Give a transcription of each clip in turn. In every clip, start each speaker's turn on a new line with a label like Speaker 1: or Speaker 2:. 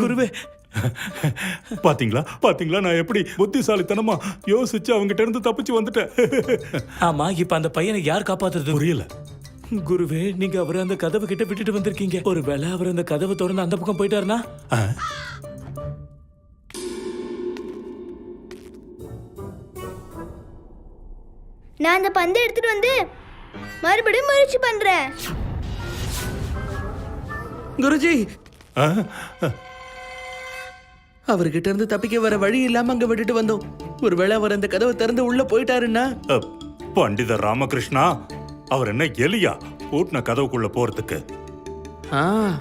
Speaker 1: குருவே.
Speaker 2: பாத்தீங்களா? பாத்தீங்களா? நான் எப்படி புத்திசாலித்தனமா யோசிச்சு அவங்ககிட்ட இருந்து தப்பிச்சு வந்துட்டேன்.
Speaker 1: ஆமா இப்ப அந்த பையனை யார் காப்பாத்துறது?
Speaker 2: புரியல.
Speaker 1: குருவே நீங்க அவரை அந்த கதவு கிட்ட விட்டுட்டு வந்திருக்கீங்க. ஒருவேளை அவர் அந்த கதவை திறந்து அந்த பக்கம் போயிட்டாருன்னா?
Speaker 2: ஆ?
Speaker 3: நான் அந்த பந்தை எடுத்துட்டு வந்து மறுபடியும் முயற்சி பண்றேன்.
Speaker 4: குருஜி.
Speaker 2: ஆ?
Speaker 4: அவர்கிட்ட இருந்து தப்பிக்க வர வழி இல்லாம அங்க விட்டுட்டு வந்தோம். ஒருவேளை அவர் அந்த கதவை திறந்து உள்ள போயிட்டாருன்னா?
Speaker 2: அ, பண்டிதர் ராமகிருஷ்ணா அவர் என்ன எலியா? பூட்டின கதவுக்குள்ள போறதுக்கு.
Speaker 4: ஆ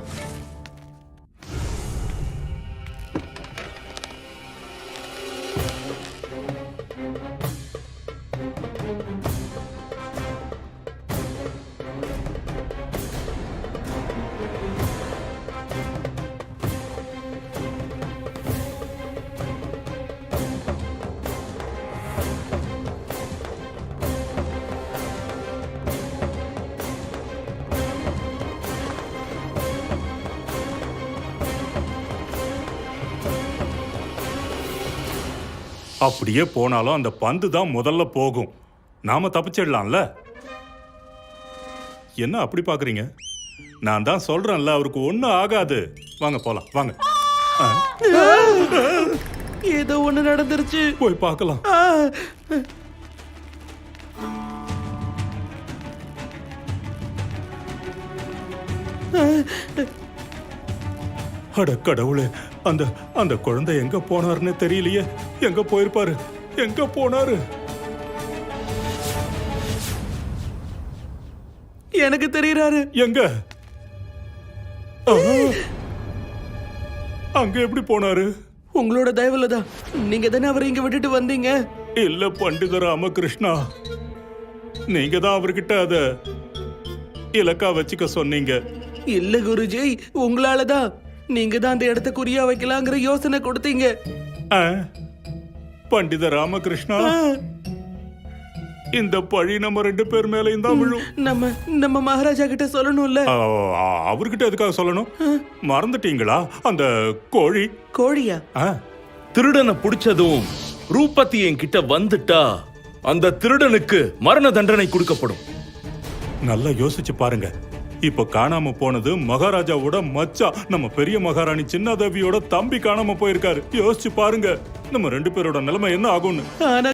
Speaker 2: அப்படியே போனாலும் அந்த பந்து தான் முதல்ல போகும். நாம தப்பிச்சிடலாம்ல? என்ன அப்படி பாக்குறீங்க நான் தான் சொல்றேன்ல அவருக்கு ஒண்ணும் ஆகாது. வாங்க போலாம் வாங்க.
Speaker 4: ஏதோ ஒண்ணு நடந்துருச்சு.
Speaker 2: போய் பார்க்கலாம். அட கடவுளே அந்த அந்த குழந்தை எங்க போனாருன்னு தெரியலையே. எங்க போயிருப்பாரு? எங்க போனாரு?
Speaker 4: எனக்கு தெரியறாரு.
Speaker 2: எங்க? ஆ! அங்க எப்படி போனாரு?
Speaker 4: உங்களோட தயவுல தான். நீங்க தானே அவரை இங்க விட்டுட்டு வந்தீங்க?
Speaker 2: இல்ல பண்டித ராமகிருஷ்ணா. நீங்க தான் அவர்கிட்ட அத இலக்கா வச்சுக்க சொன்னீங்க.
Speaker 4: இல்ல குருஜி. உங்களாலதான் நீங்க தான் அந்த இடத்த குறியா வைக்கலாங்கிற யோசனை கொடுத்தீங்க?
Speaker 2: பண்டித ராமகிருஷ்ணா இந்த பழி நம்ம ரெண்டு பேர் மேலையும் தான் விழும்.
Speaker 4: நம்ம நம்ம மகாராஜா கிட்ட சொல்லணும்ல.
Speaker 2: அவர்கிட்ட எதுக்காக சொல்லணும்? மறந்துட்டீங்களா? அந்த கோழி.
Speaker 4: கோழியா?
Speaker 5: திருடனை பிடிச்சதும் ரூபத்தி என்கிட்ட வந்துட்டா அந்த திருடனுக்கு மரண தண்டனை கொடுக்கப்படும்.
Speaker 2: நல்லா யோசிச்சு பாருங்க. இப்ப காணாம போனது மகாராஜாவோட மச்சா. நம்ம பெரிய மகாராணி சின்னதேவியோட தம்பி காணாம போயிருக்காரு. யோசிச்சு பாருங்க. நம்ம ரெண்டு பேரோட நிலைமை என்ன ஆகும்னு.